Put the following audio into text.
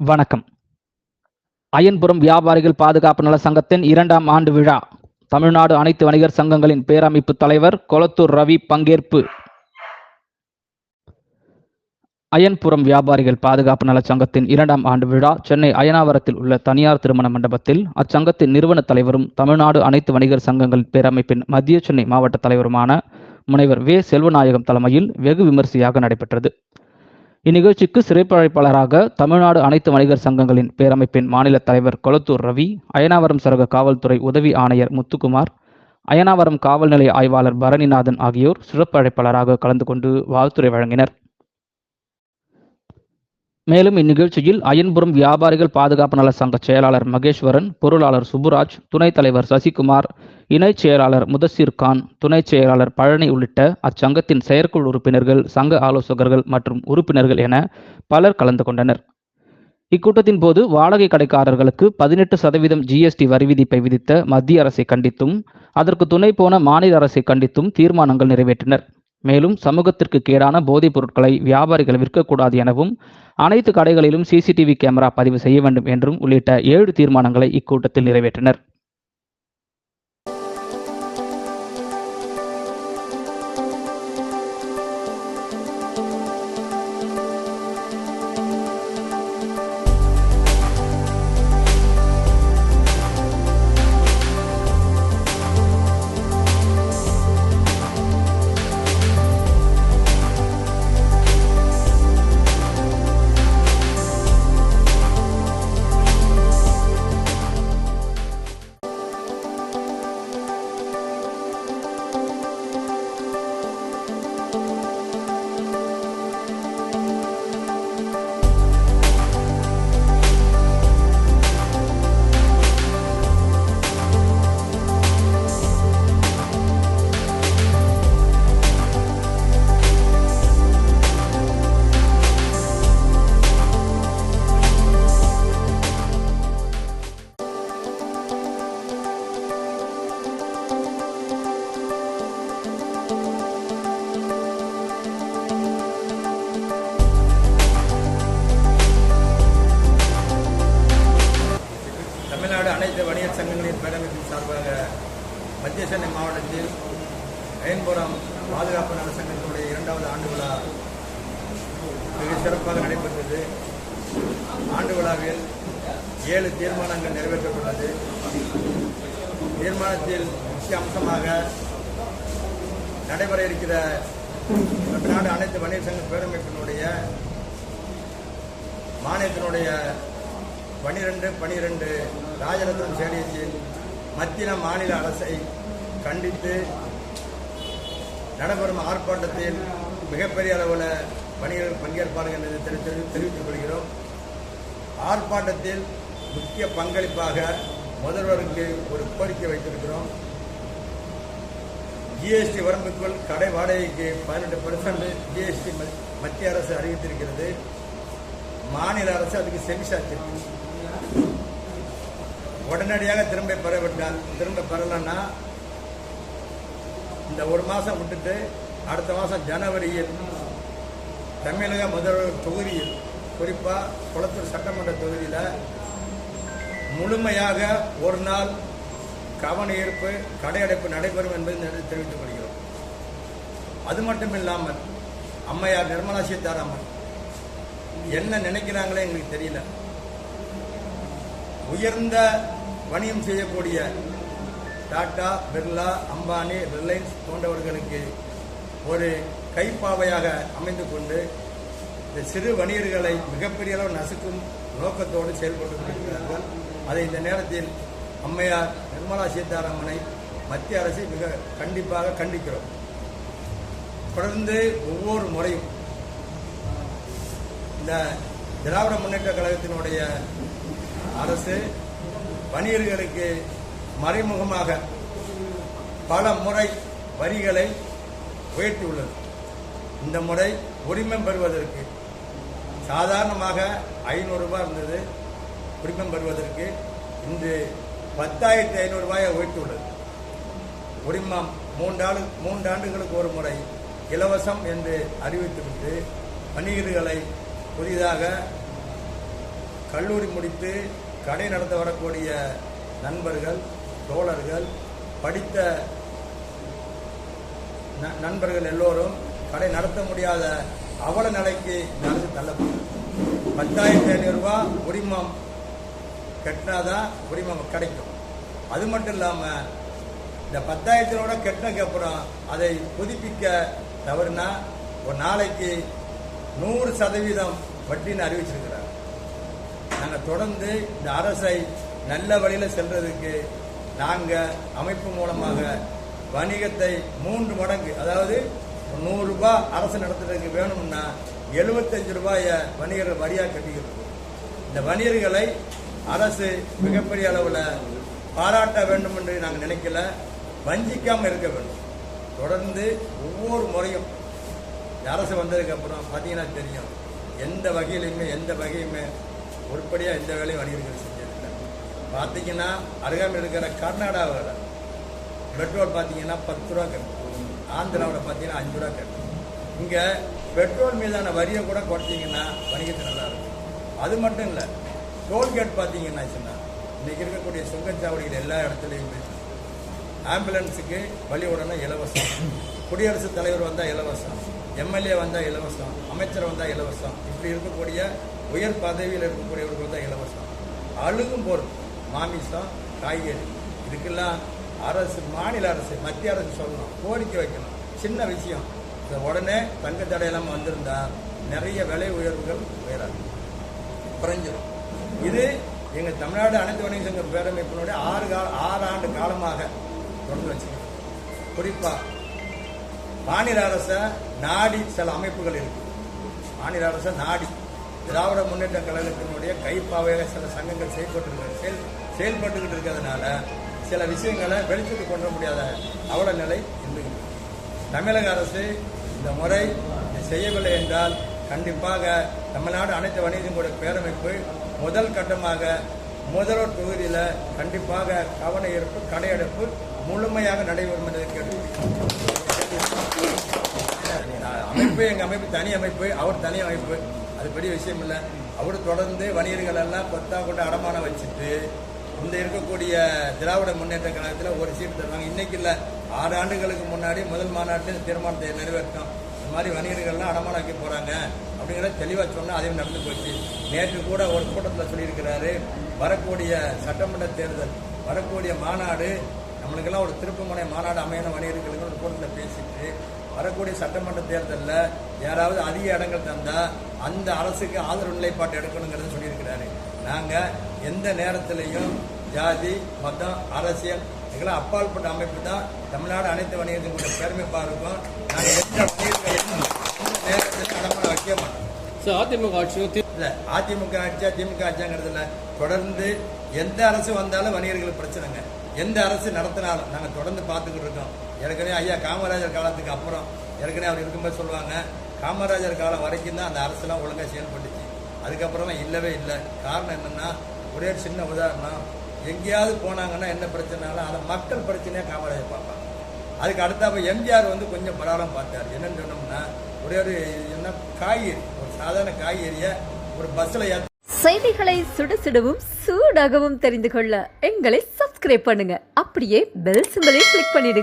வணக்கம். அயன்புரம் வியாபாரிகள் பாதுகாப்பு நல சங்கத்தின் இரண்டாம் ஆண்டு விழா. தமிழ்நாடு அனைத்து வணிகர் சங்கங்களின் பேரமைப்பு தலைவர் கொளத்தூர் ரவி பங்கேற்பு. அயன்புரம் வியாபாரிகள் பாதுகாப்பு நல சங்கத்தின் இரண்டாம் ஆண்டு விழா சென்னை அயனாவரத்தில் உள்ள தனியார் திருமண மண்டபத்தில் அச்சங்கத்தின் நிறுவன தலைவரும் தமிழ்நாடு அனைத்து வணிகர் சங்கங்கள் பேரமைப்பின் மத்திய சென்னை மாவட்ட தலைவருமான முனைவர் வே செல்வநாயகம் தலைமையில் வெகு விமரிசையாக நடைபெற்றது. இந்நிகழ்ச்சிக்கு சிறப்பழைப்பாளராக தமிழ்நாடு அனைத்து வணிகர் சங்கங்களின் பேரமைப்பின் மாநில தலைவர் கொளத்தூர் ரவி அயனாவரம் சரக காவல்துறை உதவி ஆணையர் முத்துக்குமார் அயனாவரம் காவல் நிலைய ஆய்வாளர் பரணிநாதன் ஆகியோர் சிறப்பு அழைப்பாளராக கலந்து கொண்டு வாழ்த்துறை வழங்கினர். மேலும் இந்நிகழ்ச்சியில் அயன்புரம் வியாபாரிகள் பாதுகாப்பு நல சங்க செயலாளர் மகேஸ்வரன் பொருளாளர் சுப்புராஜ் துணைத் தலைவர் சசிகுமார் இணைச் செயலாளர் முதசிர் கான் துணைச் செயலாளர் பழனி உள்ளிட்ட அச்சங்கத்தின் செயற்குழு உறுப்பினர்கள் சங்க ஆலோசகர்கள் மற்றும் உறுப்பினர்கள் என பலர் கலந்து கொண்டனர். இக்கூட்டத்தின் போது வாடகை கடைக்காரர்களுக்கு பதினெட்டு சதவீதம் ஜிஎஸ்டி வரி விதிப்பை விதித்த மத்திய அரசை கண்டித்தும் அதற்கு துணை போன மாநில அரசை கண்டித்தும் தீர்மானங்கள் நிறைவேற்றினர். மேலும் சமூகத்திற்கு கேடான போதைப் பொருட்களை வியாபாரிகள் விற்கக்கூடாது எனவும் அனைத்து கடைகளிலும் சிசிடிவி கேமரா பதிவு செய்ய வேண்டும் என்றும் உள்ளிட்ட ஏழு தீர்மானங்களை இக்கூட்டத்தில் நிறைவேற்றினர். ஆண்டு விழாவில் ஏழு தீர்மானங்கள் நிறைவேற்றப்பட்டது. தீர்மானத்தில் முக்கிய அம்சமாக நடைபெற இருக்கிற தமிழ்நாடு அனைத்து வணிக சங்க பேரமைப்பினுடைய மாநிலத்தினுடைய பனிரெண்டு பனிரெண்டு ராஜரத்னம் சேடியத்தில் மத்திய மாநில அரசை கண்டித்து நடைபெறும் ஆர்ப்பாட்டத்தில் மிகப்பெரிய அளவில் பணிகள் பங்கேற்பார்கள் என்று தெரிவித்துக் கொள்கிறோம். ஆர்ப்பாட்டத்தில் முக்கிய பங்களிப்பாக முதல்வருக்கு ஒரு கோரிக்கை வைத்திருக்கிறோம். ஜிஎஸ்டி வரம்புக்குள் கடை வாடகைக்கு பதினெட்டு பர்சன்ட் ஜிஎஸ்டி மத்திய அரசு அறிவித்திருக்கிறது. மாநில அரசு அதுக்கு செவிசாச்சிருக்கு உடனடியாக திரும்ப பெறவிட்டால் திரும்ப பெறலன்னா இந்த ஒரு மாதம் விட்டுட்டு அடுத்த மாதம் ஜனவரியில் தமிழக முதல்வர் தொகுதியில் குறிப்பாக குளத்தூர் சட்டமன்ற தொகுதியில் முழுமையாக ஒரு நாள் கவன ஈர்ப்பு கடையடைப்பு நடைபெறும் என்பதை தெரிவித்துக் கொள்கிறோம். அது மட்டும் இல்லாமல் அம்மையார் நிர்மலா சீதாராமன் என்ன நினைக்கிறாங்களே எங்களுக்கு தெரியல. உயர்ந்த வணிகம் செய்யக்கூடிய டாடா பிர்லா அம்பானி ரிலையன்ஸ் போன்றவர்களுக்கு ஒரு கைப்பாவையாக அமைந்து கொண்டு இந்த சிறு வணிகர்களை மிகப்பெரிய அளவு நசுக்கும் நோக்கத்தோடு செயல்பட்டு கொண்டிருக்கிறார்கள் அதை இந்த நேரத்தில் அம்மையார் நிர்மலா சீதாராமனை மத்திய அரசை மிக கண்டிப்பாக கண்டிக்கிறோம். தொடர்ந்து ஒவ்வொரு முறையும் இந்த திராவிட முன்னேற்ற கழகத்தினுடைய அரசு வணிகர்களுக்கு மறைமுகமாக பல முறை வரிகளை உயர்த்தியுள்ளது. இந்த முறை உரிமம் பெறுவதற்கு. சாதாரணமாக ஐநூறுரூபா இருந்தது. உரிமம் பெறுவதற்கு இன்று பத்தாயிரத்தி ஐநூறுரூபாயை உயர்த்துள்ளது உரிமம் மூன்றாண்டு மூன்றாண்டுகளுக்கு ஒரு முறை இலவசம் என்று அறிவித்துவிட்டு வணிகர்களை புதிதாக கல்லூரி முடித்து கடை நடத்த வரக்கூடிய நண்பர்கள் தோழர்கள் படித்த ந- நண்பர்கள் எல்லோரும் கடை நடத்த முடியாத அவல நிலைக்கு இந்த அரசு தள்ளப்படும்? பத்தாயிரத்தி ஐநூறு ரூபாய் உரிமம் கட்டினாதான் உரிமம் கிடைக்கும். அது மட்டும் இல்லாமல் இந்த பத்தாயிரத்தினோட கட்டினதுக்கு அப்புறம் அதை புதுப்பிக்க தவறுனா ஒரு நாளைக்கு நூறு சதவீதம் வட்டின்னு அறிவிச்சிருக்கிறார் நாங்கள் தொடர்ந்து இந்த அரசை நல்ல வழியில் செல்றதுக்கு நாங்கள் அமைப்பு மூலமாக வணிகத்தை மூன்று மடங்கு அதாவது நூறுரூபா நூறு ரூபாய் அரசு நடத்துறதுக்கு வேணும்னா எழுபத்தஞ்சு ரூபாயை வணிகர்கள் வரியாக கட்டிக்கிறது. இந்த வணிகர்களை அரசு மிகப்பெரிய அளவில் பாராட்ட வேண்டும் என்று நாங்கள் நினைக்கல. வஞ்சிக்காமல் இருக்க வேண்டும். தொடர்ந்து ஒவ்வொரு முறையும் அரசு வந்ததுக்கப்புறம் பார்த்தீங்கன்னா தெரியும். எந்த வகையிலையுமே எந்த வகையுமே உருப்படியாக எந்த வேலையும் வணிகர்கள் செஞ்சிருக்காங்க பார்த்தீங்கன்னா அருகாமையில் இருக்கிற கர்நாடகாவில் பெட்ரோல் பார்த்தீங்கன்னா பத்து ரூபா கிடைக்கும். ஆந்திராவில் பார்த்தீங்கன்னா அஞ்சு ரூபா கிடைக்கும். இங்கே பெட்ரோல் மீதான வரியை கூட குறைச்சிங்கன்னா வணிகத்து நல்லா இருக்கும். அது மட்டும் இல்லை டோல்கேட் பார்த்தீங்கன்னா சொன்னால் இன்றைக்கி இருக்கக்கூடிய சுங்கச்சாவடிகள் எல்லா இடத்துலையுமே ஆம்புலன்ஸுக்கு வழி உடனே இலவசம். குடியரசுத் தலைவர் வந்தால் இலவசம். எம்எல்ஏ வந்தால் இலவசம். அமைச்சர் வந்தால் இலவசம். இப்படி இருக்கக்கூடிய உயர் பதவியில் இருக்கக்கூடியவர்கள் தான் இலவசம். அழுகும் பொருள் மாமிசம் காய்கறி. இதுக்கெல்லாம் அரசு மாநில அரசு மத்திய அரசு சொல்லணும் கோரிக்கை வைக்கணும். சின்ன விஷயம். இந்த உடனே தங்க தடையெல்லாம் வந்திருந்தா நிறைய விலை உயர்வுகள் உயராது. குறைஞ்சிரும். இது எங்கள் தமிழ்நாடு அனைத்து வணிக சங்க பேரமைப்பினுடைய ஆறு கால ஆறு ஆண்டு காலமாக தொடர்ந்து வச்சுக்கணும். குறிப்பாக மாநில அரசை நாடி சில அமைப்புகள் இருக்கு. மாநில அரசை நாடி. திராவிட முன்னேற்ற கழகத்தினுடைய கைப்பாவையாக சில சங்கங்கள் செயல்பட்டு செயல் செயல்பட்டுக்கிட்டு இருக்கிறதுனால சில விஷயங்களை வெளிச்சத்துக்கு கொண்டு முடியாத அவல நிலை இன்று தமிழக அரசு இந்த முறை செய்யவில்லை என்றால் கண்டிப்பாக தமிழ்நாடு அனைத்து வணிகங்களுடைய பேரமைப்பு முதல் கட்டமாக முதல்வர் தொகுதியில் கண்டிப்பாக கவன ஈர்ப்பு கடையெடுப்பு முழுமையாக நடைபெறும் என்று கேட்டுக்கொள்கிறேன். அமைப்பு எங்கள் அமைப்பு தனி அமைப்பு அவர் தனி அமைப்பு அது பெரிய விஷயம் இல்லை அவர் தொடர்ந்து வணிகர்கள் எல்லாம் கொத்தா கொண்டு அடமானம் வச்சுட்டு இந்த இருக்கக்கூடிய திராவிட முன்னேற்ற கழகத்தில் ஒரு சீட் தருவாங்க. இன்னைக்கு இல்லை ஆறு ஆண்டுகளுக்கு முன்னாடி முதல் மாநாட்டில் தீர்மானத்தை நிறைவேற்றோம் இந்த மாதிரி வணிகர்கள்லாம் அடமான வைக்க போகிறாங்க அப்படிங்கிறத தெளிவாக சொன்னால் அதையும் நடந்து போச்சு. நேற்று கூட ஒரு கூட்டத்தில் சொல்லியிருக்கிறாரு வரக்கூடிய சட்டமன்ற தேர்தல் வரக்கூடிய மாநாடு நம்மளுக்கெல்லாம் ஒரு திருப்புமுனை மாநாடு அமையணும் வணிகர்களுக்கு ஒரு கூட்டத்தில் பேசிட்டு வரக்கூடிய சட்டமன்ற தேர்தலில் யாராவது அதிக இடங்கள் தந்தால் அந்த அரசுக்கு ஆதரவு நிலைப்பாட்டு எடுக்கணுங்கிறத சொல்லியிருக்கிறாரு. நாங்கள் எந்த நேரத்திலையும் ஜாதி மதம் அரசியல் இதெல்லாம் அப்பாற்பட்ட அமைப்பு தான். தமிழ்நாடு அனைத்து வணிகர்களுடைய பெருமைப்பாக இருக்கும் நாங்கள் எந்த வணிகர்கள் எந்த நேரத்திலையும் அடமான வைக்க மாட்டோம். அதிமுக ஆட்சியும் இல்ல அதிமுக ஆட்சியா திமுக ஆட்சியாங்கிறது இல்ல. தொடர்ந்து எந்த அரசு வந்தாலும் வணிகர்களுக்கு பிரச்சனைங்க. எந்த அரசு நடத்தினாலும் நாங்க தொடர்ந்து பார்த்துக்கிட்டு இருக்கோம். ஏற்கனவே ஐயா காமராஜர் காலத்துக்கு அப்புறம் ஏற்கனவே அவர் இருக்கும்போது சொல்லுவாங்க காமராஜர் காலம் வரைக்கும் தான் அந்த அரசுலாம் ஒழுங்கா செயல்பட்டுச்சு. அதுக்கப்புறமா இல்லவே இல்லை. காரணம் என்னன்னா ஒரே ஒரு சின்ன உதாரணம். எங்கேயாவது போனாங்கன்னா என்ன பிரச்சனைனாலும் அதை மக்கள் பிரச்சனையாக காமராஜர் பார்ப்பாங்க. அதுக்கு அடுத்தாப்ப எம்ஜிஆர் வந்து கொஞ்சம் பரவாயில்ல பார்த்தார். என்னன்னு சொன்னோம்னா ஒரே ஒரு என்ன காய்கறி ஒரு சாதாரண காய்கறியை ஒரு பஸ்ஸில் ஏற்ற செய்திகளை சுட சுடவும் சூடாகவும் தெரிந்து கொள்ள எங்களை சப்ஸ்கிரைப் பண்ணுங்க. அப்படியே பெல் சிம்பலையும் கிளிக் பண்ணிடுங்க.